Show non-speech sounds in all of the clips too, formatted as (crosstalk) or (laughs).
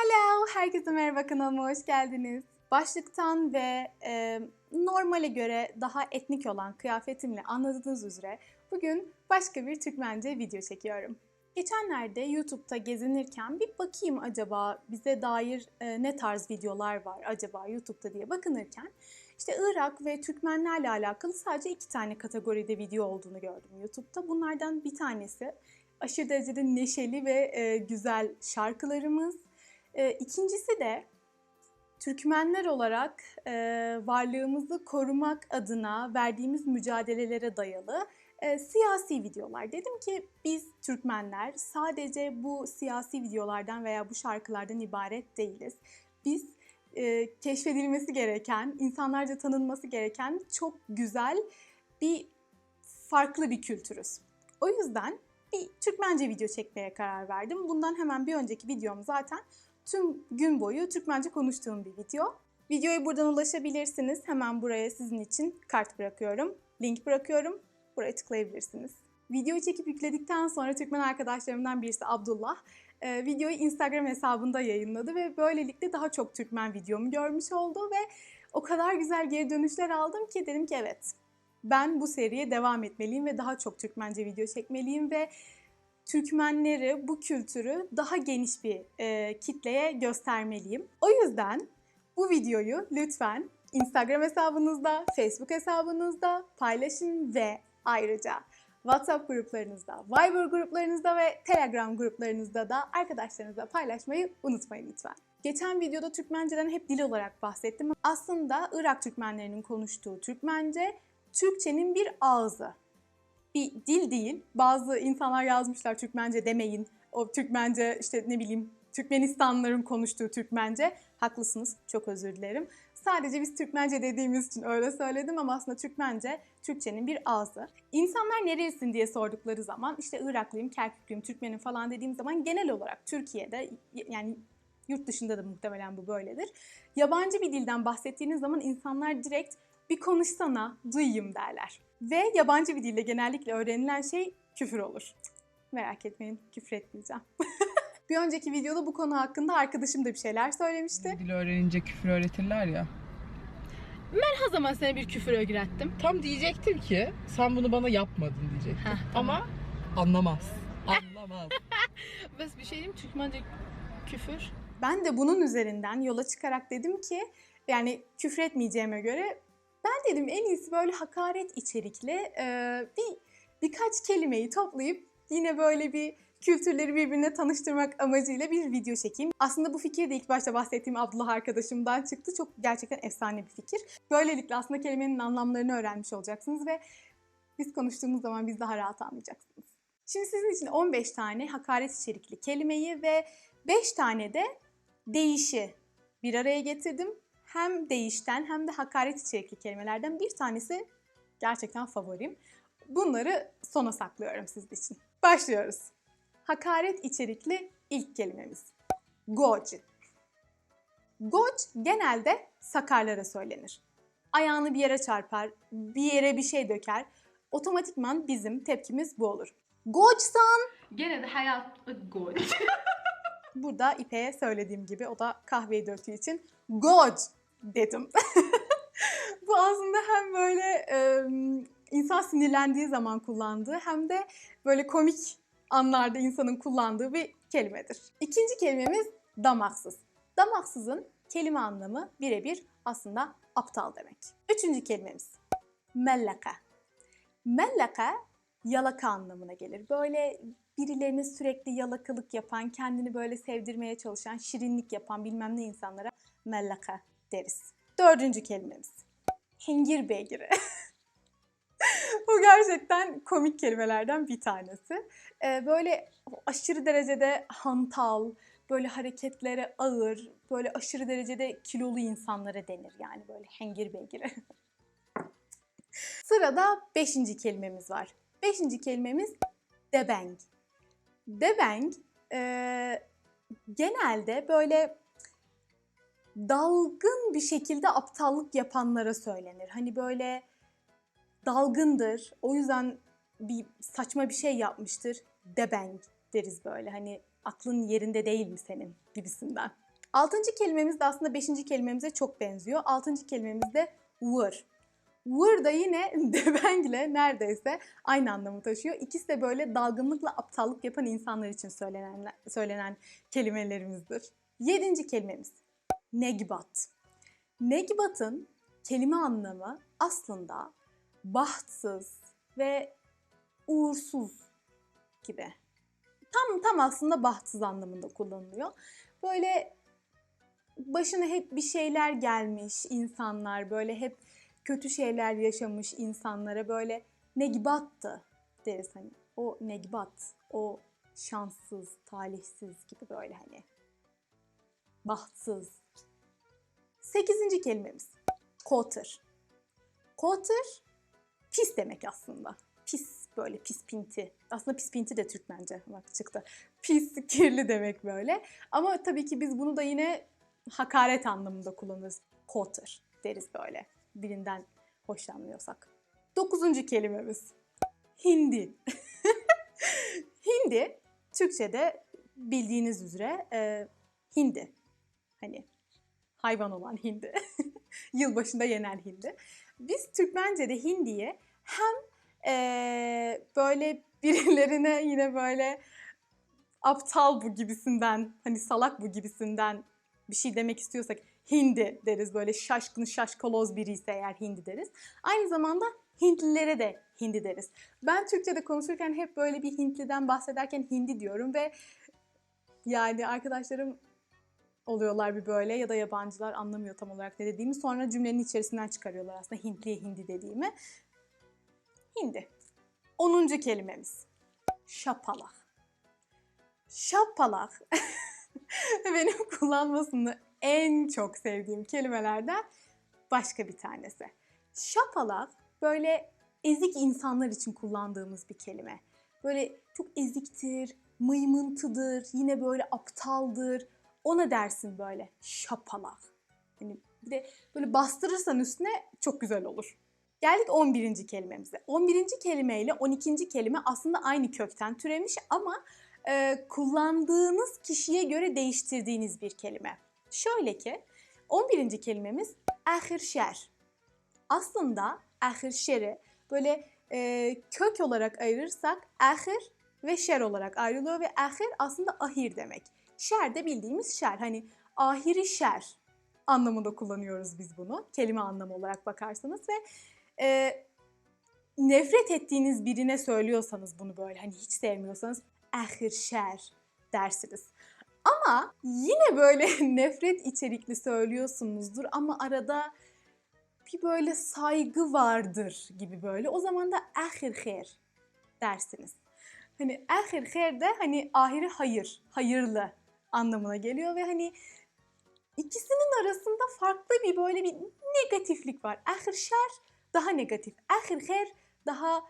Hello, herkese merhaba kanalıma hoş geldiniz. Başlıktan ve e, normale göre daha etnik olan kıyafetimle anladığınız üzere bugün başka bir Türkmence video çekiyorum. Geçenlerde YouTube'da gezinirken bir bakayım acaba bize dair e, ne tarz videolar var acaba YouTube'da diye bakınırken işte Irak ve Türkmenlerle alakalı sadece iki tane kategoride video olduğunu gördüm YouTube'da. Bunlardan bir tanesi aşırı derecede neşeli ve e, güzel şarkılarımız. E, ikincisi de Türkmenler olarak e, varlığımızı korumak adına verdiğimiz mücadelelere dayalı e, siyasi videolar. Dedim ki biz Türkmenler sadece bu siyasi videolardan veya bu şarkılardan ibaret değiliz. Biz e, keşfedilmesi gereken, insanlarca tanınması gereken çok güzel bir farklı bir kültürüz. O yüzden bir Türkmence video çekmeye karar verdim. Bundan hemen bir önceki videom zaten tüm gün boyu Türkmence konuştuğum bir video. Videoya buradan ulaşabilirsiniz. Hemen buraya sizin için kart bırakıyorum. Link bırakıyorum. Buraya tıklayabilirsiniz. Videoyu çekip yükledikten sonra Türkmen arkadaşlarımdan birisi Abdullah e, videoyu Instagram hesabında yayınladı ve böylelikle daha çok Türkmen videomu görmüş oldu ve o kadar güzel geri dönüşler aldım ki dedim ki evet ben bu seriye devam etmeliyim ve daha çok Türkmence video çekmeliyim ve Türkmenleri, bu kültürü daha geniş bir e, kitleye göstermeliyim. O yüzden bu videoyu lütfen Instagram hesabınızda, Facebook hesabınızda paylaşın ve ayrıca WhatsApp gruplarınızda, Viber gruplarınızda ve Telegram gruplarınızda da arkadaşlarınızla paylaşmayı unutmayın lütfen. Geçen videoda Türkmence'den hep dil olarak bahsettim. Aslında Irak Türkmenlerinin konuştuğu Türkmence, Türkçenin bir ağzı bir dil değil. Bazı insanlar yazmışlar Türkmence demeyin. O Türkmence işte ne bileyim Türkmenistanlıların konuştuğu Türkmence. Haklısınız. Çok özür dilerim. Sadece biz Türkmence dediğimiz için öyle söyledim ama aslında Türkmence Türkçenin bir ağzı. İnsanlar nerelisin diye sordukları zaman işte Iraklıyım, Kerküklüyüm, Türkmenim falan dediğim zaman genel olarak Türkiye'de yani yurt dışında da muhtemelen bu böyledir. Yabancı bir dilden bahsettiğiniz zaman insanlar direkt bir konuşsana, duyayım derler. Ve yabancı bir dilde genellikle öğrenilen şey küfür olur. Merak etmeyin, küfür etmeyeceğim. (laughs) bir önceki videoda bu konu hakkında arkadaşım da bir şeyler söylemişti. Dil öğrenince küfür öğretirler ya. Ben o zaman sana bir küfür öğrettim. Tam diyecektim ki sen bunu bana yapmadın diyecektim. Heh, tamam. Ama anlamaz. Anlamaz. (laughs) Bes bir şey diyeyim Türkmence küfür. Ben de bunun üzerinden yola çıkarak dedim ki yani küfür etmeyeceğime göre ben dedim en iyisi böyle hakaret içerikli e, bir birkaç kelimeyi toplayıp yine böyle bir kültürleri birbirine tanıştırmak amacıyla bir video çekeyim. Aslında bu fikir de ilk başta bahsettiğim Abdullah arkadaşımdan çıktı. Çok gerçekten efsane bir fikir. Böylelikle aslında kelimenin anlamlarını öğrenmiş olacaksınız ve biz konuştuğumuz zaman biz daha rahat anlayacaksınız. Şimdi sizin için 15 tane hakaret içerikli kelimeyi ve 5 tane de değişi bir araya getirdim. Hem değişten hem de hakaret içerikli kelimelerden bir tanesi gerçekten favorim. Bunları sona saklıyorum sizin için. Başlıyoruz. Hakaret içerikli ilk kelimemiz. Goç. Goç genelde sakarlara söylenir. Ayağını bir yere çarpar, bir yere bir şey döker. Otomatikman bizim tepkimiz bu olur. Goçsan Gene de hayat gol. (laughs) Burada İpek'e söylediğim gibi o da kahveyi döktüğü için God dedim. (laughs) Bu aslında hem böyle e, insan sinirlendiği zaman kullandığı hem de böyle komik anlarda insanın kullandığı bir kelimedir. İkinci kelimemiz damaksız. Damaksızın kelime anlamı birebir aslında aptal demek. Üçüncü kelimemiz mellaka. Mellaka yalaka anlamına gelir. Böyle birilerine sürekli yalakalık yapan, kendini böyle sevdirmeye çalışan, şirinlik yapan bilmem ne insanlara mellaka deriz. Dördüncü kelimemiz. Hengir beygiri. (laughs) Bu gerçekten komik kelimelerden bir tanesi. Ee, böyle aşırı derecede hantal, böyle hareketlere ağır, böyle aşırı derecede kilolu insanlara denir yani böyle hengir beygiri. (laughs) Sırada beşinci kelimemiz var. Beşinci kelimemiz debeng. Debeng e, genelde böyle dalgın bir şekilde aptallık yapanlara söylenir. Hani böyle dalgındır. O yüzden bir saçma bir şey yapmıştır. Debeng deriz böyle. Hani aklın yerinde değil mi senin gibisinden. Altıncı kelimemiz de aslında beşinci kelimemize çok benziyor. Altıncı kelimemiz de vır. Vır da yine (laughs) devengle neredeyse aynı anlamı taşıyor. İkisi de böyle dalgınlıkla aptallık yapan insanlar için söylenen, söylenen kelimelerimizdir. Yedinci kelimemiz negbat. Negbat'ın kelime anlamı aslında bahtsız ve uğursuz gibi. Tam tam aslında bahtsız anlamında kullanılıyor. Böyle başına hep bir şeyler gelmiş insanlar, böyle hep kötü şeyler yaşamış insanlara böyle negbattı deriz hani. O negbat, o şanssız, talihsiz gibi böyle hani. Bahtsız. Sekizinci kelimemiz. Koter. Koter pis demek aslında. Pis böyle pis pinti. Aslında pis pinti de Türkmence bak çıktı. Pis, kirli demek böyle. Ama tabii ki biz bunu da yine hakaret anlamında kullanırız. Koter deriz böyle birinden hoşlanmıyorsak. Dokuzuncu kelimemiz. Hindi. (laughs) hindi Türkçe'de bildiğiniz üzere e, hindi. Hani hayvan olan hindi. (laughs) Yılbaşında yenen hindi. Biz Türkmence'de hindiye hem e, böyle birilerine yine böyle aptal bu gibisinden hani salak bu gibisinden bir şey demek istiyorsak hindi deriz böyle şaşkın şaşkaloz biri ise eğer hindi deriz. Aynı zamanda Hintlilere de hindi deriz. Ben Türkçe'de konuşurken hep böyle bir Hintliden bahsederken hindi diyorum ve yani arkadaşlarım oluyorlar bir böyle ya da yabancılar anlamıyor tam olarak ne dediğimi. Sonra cümlenin içerisinden çıkarıyorlar aslında Hintliye hindi dediğimi. Hindi. Onuncu kelimemiz. Şapalak. Şapalak (laughs) benim kullanmasını en çok sevdiğim kelimelerden başka bir tanesi. Şapalak böyle ezik insanlar için kullandığımız bir kelime. Böyle çok eziktir, mıymıntıdır, yine böyle aptaldır. Ona dersin böyle şapalak. Yani bir de böyle bastırırsan üstüne çok güzel olur. Geldik 11. kelimemize. 11. kelime ile 12. kelime aslında aynı kökten türemiş ama e, kullandığınız kişiye göre değiştirdiğiniz bir kelime. Şöyle ki 11. kelimemiz ahirşer. Aslında ahirşeri böyle e, kök olarak ayırırsak ahir ve şer olarak ayrılıyor ve ahir aslında ahir demek. Şer de bildiğimiz şer. Hani ahiri şer anlamında kullanıyoruz biz bunu. Kelime anlamı olarak bakarsanız ve e, nefret ettiğiniz birine söylüyorsanız bunu böyle hani hiç sevmiyorsanız ahir şer dersiniz. Ama yine böyle (laughs) nefret içerikli söylüyorsunuzdur ama arada bir böyle saygı vardır gibi böyle. O zaman da ahir her dersiniz. Hani ahir her de hani ahiri hayır, hayırlı anlamına geliyor ve hani ikisinin arasında farklı bir böyle bir negatiflik var. Ahir şer daha negatif. Ahir her daha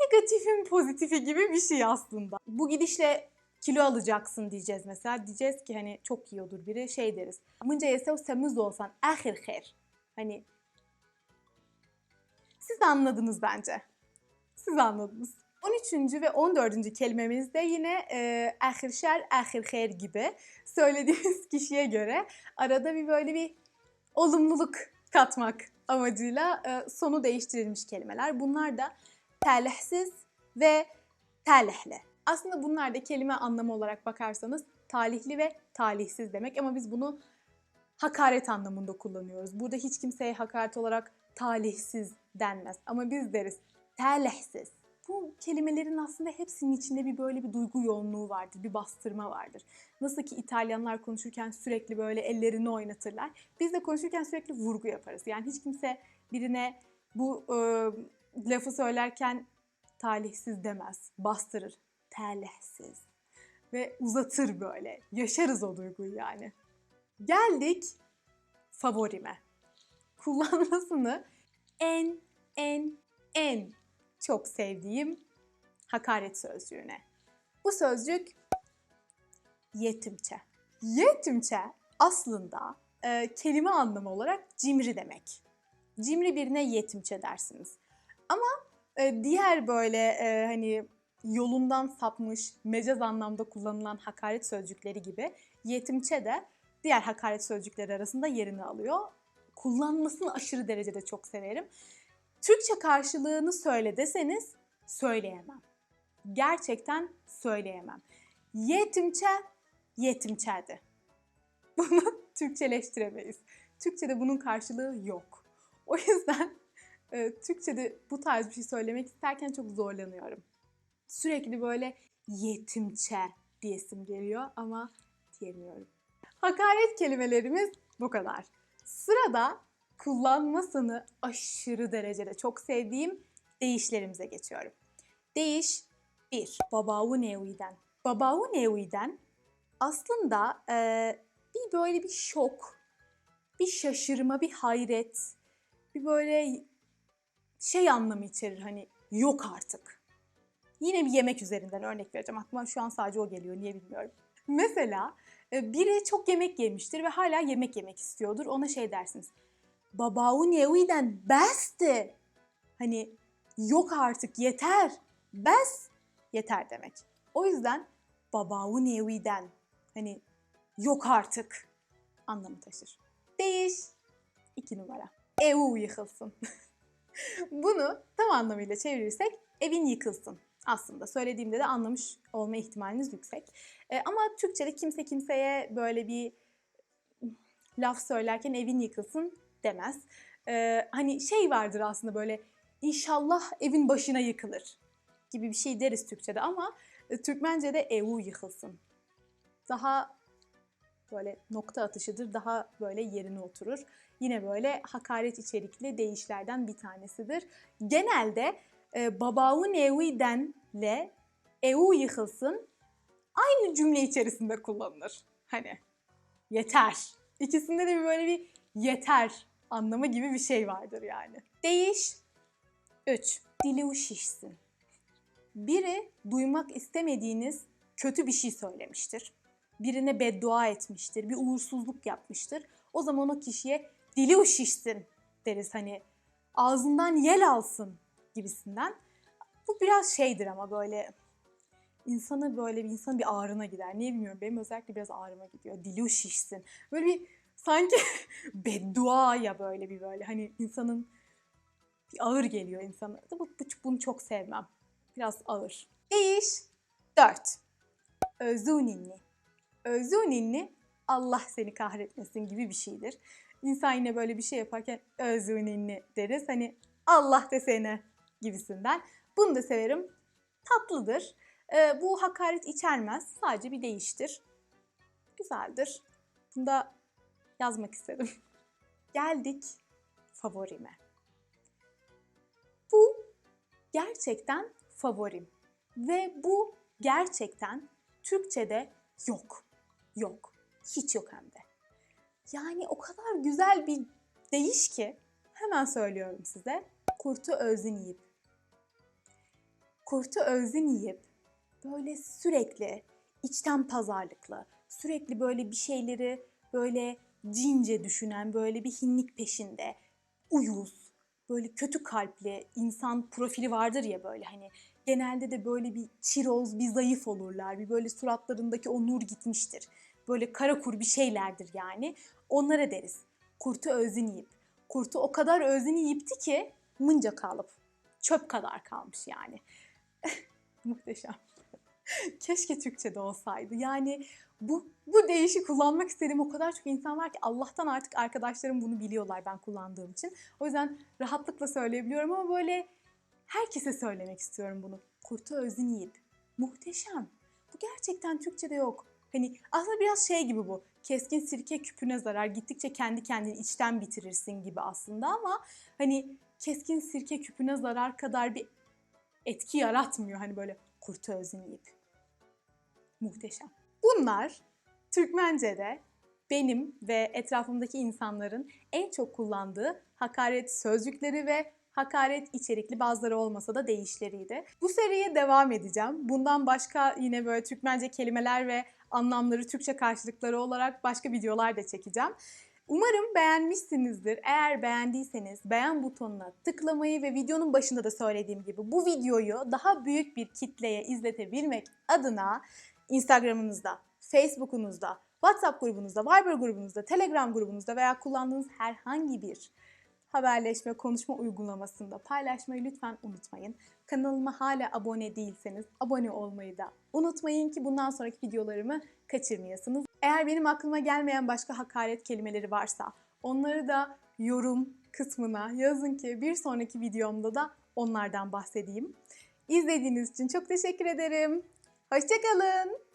negatifin pozitifi gibi bir şey aslında. Bu gidişle kilo alacaksın diyeceğiz mesela. Diyeceğiz ki hani çok yiyordur biri şey deriz. Mınca yesev semiz olsan ahir her. Hani siz anladınız bence. Siz anladınız. 13. ve 14. kelimemiz de yine e, ahir şer, ahir her gibi söylediğimiz (laughs) kişiye göre arada bir böyle bir olumluluk katmak amacıyla e, sonu değiştirilmiş kelimeler. Bunlar da talihsiz ve talihli. Aslında bunlar da kelime anlamı olarak bakarsanız talihli ve talihsiz demek ama biz bunu hakaret anlamında kullanıyoruz. Burada hiç kimseye hakaret olarak talihsiz denmez ama biz deriz talihsiz. Bu kelimelerin aslında hepsinin içinde bir böyle bir duygu yoğunluğu vardır, bir bastırma vardır. Nasıl ki İtalyanlar konuşurken sürekli böyle ellerini oynatırlar. Biz de konuşurken sürekli vurgu yaparız. Yani hiç kimse birine bu e, lafı söylerken talihsiz demez, bastırır. Talihsiz. Ve uzatır böyle. Yaşarız o duyguyu yani. Geldik favorime. Kullanmasını en en en çok sevdiğim hakaret sözcüğüne. Bu sözcük yetimçe. Yetimçe aslında e, kelime anlamı olarak cimri demek. Cimri birine yetimçe dersiniz. Ama e, diğer böyle e, hani yolundan sapmış, mecaz anlamda kullanılan hakaret sözcükleri gibi yetimçe de diğer hakaret sözcükleri arasında yerini alıyor. Kullanmasını aşırı derecede çok severim. Türkçe karşılığını söyle deseniz söyleyemem. Gerçekten söyleyemem. Yetimçe, yetimçerdi. (laughs) Bunu Türkçeleştiremeyiz. Türkçede bunun karşılığı yok. O yüzden (laughs) e, Türkçede bu tarz bir şey söylemek isterken çok zorlanıyorum. Sürekli böyle yetimçe diyesim geliyor ama diyemiyorum. Hakaret kelimelerimiz bu kadar. Sırada kullanmasını aşırı derecede çok sevdiğim deyişlerimize geçiyorum. Deyiş 1. Babavu neviden. Babavu neviden aslında e, bir böyle bir şok, bir şaşırma, bir hayret, bir böyle şey anlamı içerir hani yok artık. Yine bir yemek üzerinden örnek vereceğim. Aklıma şu an sadece o geliyor. Niye bilmiyorum. Mesela e, biri çok yemek yemiştir ve hala yemek yemek istiyordur. Ona şey dersiniz. Babaun yeviden besti. Hani yok artık yeter. Bes yeter demek. O yüzden babaun yeviden hani yok artık anlamı taşır. Değiş. İki numara. Evu yıkılsın. (laughs) Bunu tam anlamıyla çevirirsek evin yıkılsın. Aslında söylediğimde de anlamış olma ihtimaliniz yüksek. E, ama Türkçe'de kimse kimseye böyle bir laf söylerken evin yıkılsın demez. E, hani şey vardır aslında böyle inşallah evin başına yıkılır gibi bir şey deriz Türkçe'de ama e, Türkmence'de evu yıkılsın. Daha böyle nokta atışıdır, daha böyle yerine oturur. Yine böyle hakaret içerikli deyişlerden bir tanesidir. Genelde e, babavun evidenle evu yıkılsın aynı cümle içerisinde kullanılır. Hani yeter. İkisinde de böyle bir yeter anlamı gibi bir şey vardır yani. Değiş 3. Dili şişsin. Biri duymak istemediğiniz kötü bir şey söylemiştir. Birine beddua etmiştir, bir uğursuzluk yapmıştır. O zaman o kişiye dili şişsin deriz hani ağzından yel alsın gibisinden. Bu biraz şeydir ama böyle insana böyle bir insan bir ağrına gider. Niye bilmiyorum benim özellikle biraz ağrıma gidiyor. Dili şişsin. Böyle bir sanki (laughs) beddua ya böyle bir böyle hani insanın bir ağır geliyor insana. Bu, bu, bunu çok sevmem. Biraz ağır. İş 4. Özüninni. Özüninni Allah seni kahretmesin gibi bir şeydir. İnsan yine böyle bir şey yaparken özüninni deriz. Hani Allah desene gibisinden. Bunu da severim. Tatlıdır. Ee, bu hakaret içermez. Sadece bir değiştir. Güzeldir. Bunu da yazmak istedim. (laughs) Geldik favorime. Bu gerçekten favorim. Ve bu gerçekten Türkçe'de yok. Yok. Hiç yok hem de. Yani o kadar güzel bir deyiş ki hemen söylüyorum size. Kurtu özün yiyip. Kurtu özün yiyip böyle sürekli içten pazarlıklı, sürekli böyle bir şeyleri böyle cince düşünen, böyle bir hinlik peşinde, uyuz, böyle kötü kalpli insan profili vardır ya böyle hani genelde de böyle bir çiroz, bir zayıf olurlar. Bir böyle suratlarındaki o nur gitmiştir. Böyle kara kur bir şeylerdir yani. Onlara deriz. Kurtu özün yiyip. Kurtu o kadar özün yiyipti ki mınca kalıp. Çöp kadar kalmış yani. (laughs) Muhteşem. Keşke Türkçe'de olsaydı. Yani bu, bu deyişi kullanmak istediğim o kadar çok insan var ki Allah'tan artık arkadaşlarım bunu biliyorlar ben kullandığım için. O yüzden rahatlıkla söyleyebiliyorum ama böyle herkese söylemek istiyorum bunu. Kurtu özün yiyip. Muhteşem. Bu gerçekten Türkçe'de yok. Hani aslında biraz şey gibi bu. Keskin sirke küpüne zarar. Gittikçe kendi kendini içten bitirirsin gibi aslında ama hani keskin sirke küpüne zarar kadar bir etki yaratmıyor. Hani böyle kurtu özün yiyip. Muhteşem. Bunlar Türkmence'de benim ve etrafımdaki insanların en çok kullandığı hakaret sözcükleri ve hakaret içerikli bazıları olmasa da deyişleriydi. Bu seriye devam edeceğim. Bundan başka yine böyle Türkmence kelimeler ve anlamları Türkçe karşılıkları olarak başka videolar da çekeceğim. Umarım beğenmişsinizdir. Eğer beğendiyseniz beğen butonuna tıklamayı ve videonun başında da söylediğim gibi bu videoyu daha büyük bir kitleye izletebilmek adına Instagram'ınızda, Facebook'unuzda, WhatsApp grubunuzda, Viber grubunuzda, Telegram grubunuzda veya kullandığınız herhangi bir haberleşme, konuşma uygulamasında paylaşmayı lütfen unutmayın. Kanalıma hala abone değilseniz abone olmayı da unutmayın ki bundan sonraki videolarımı kaçırmayasınız. Eğer benim aklıma gelmeyen başka hakaret kelimeleri varsa onları da yorum kısmına yazın ki bir sonraki videomda da onlardan bahsedeyim. İzlediğiniz için çok teşekkür ederim. Hoşçakalın.